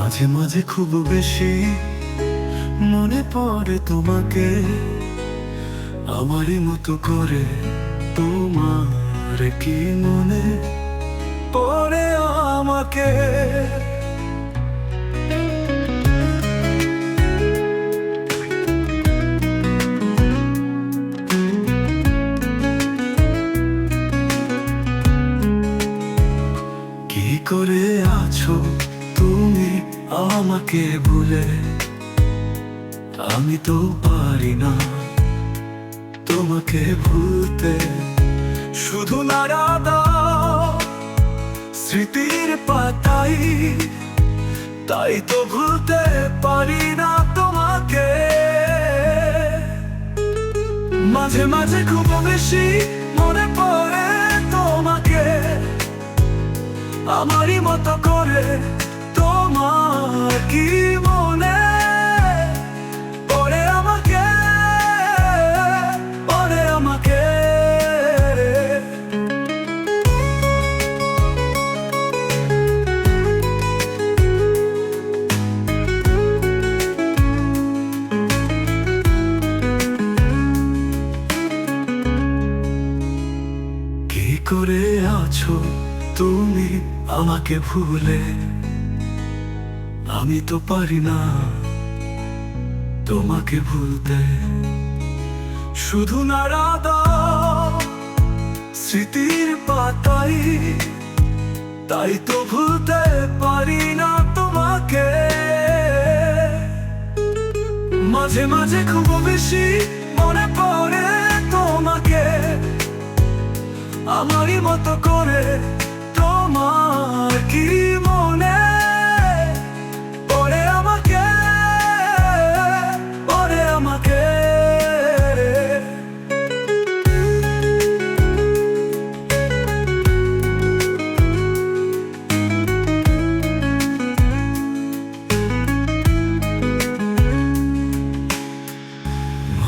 মাঝে মাঝে খুব বেশি মনে পড়ে তোমাকে, আমারই মতো করে তোমার কি মনে পড়ে আমাকে? কি করে আছো? তুমি আমাকে ভুলে, আমি তো পারি না তোমাকে ভুলতে। শুধু স্মৃতির পাতাই, তাই তো ভুলতে পারি না তোমাকে। মাঝে মাঝে খুব বেশি মনে পড়ে তোমাকে, আমারই মতো করে তোমার কি মনে পড়ে আমাকে পড়ে আমাকে? কি করে আছো তুমি আমাকে ভুলে? আমি তো পারি না তোমাকে ভুলতে। শুধু নাড়া স্মৃতির পাতাই। তাই তো ভুলতে পারি না তোমাকে। মাঝে মাঝে খুব বেশি মনে পড়ে তোমাকে। আমারই মতো করে তোমার কি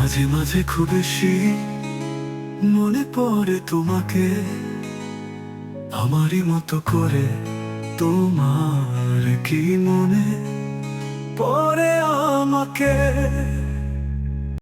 মাঝে মাঝে খুব বেশি মনে পড়ে তোমাকে। আমারই মতো করে তোমার কি মনে পড়ে আমাকে?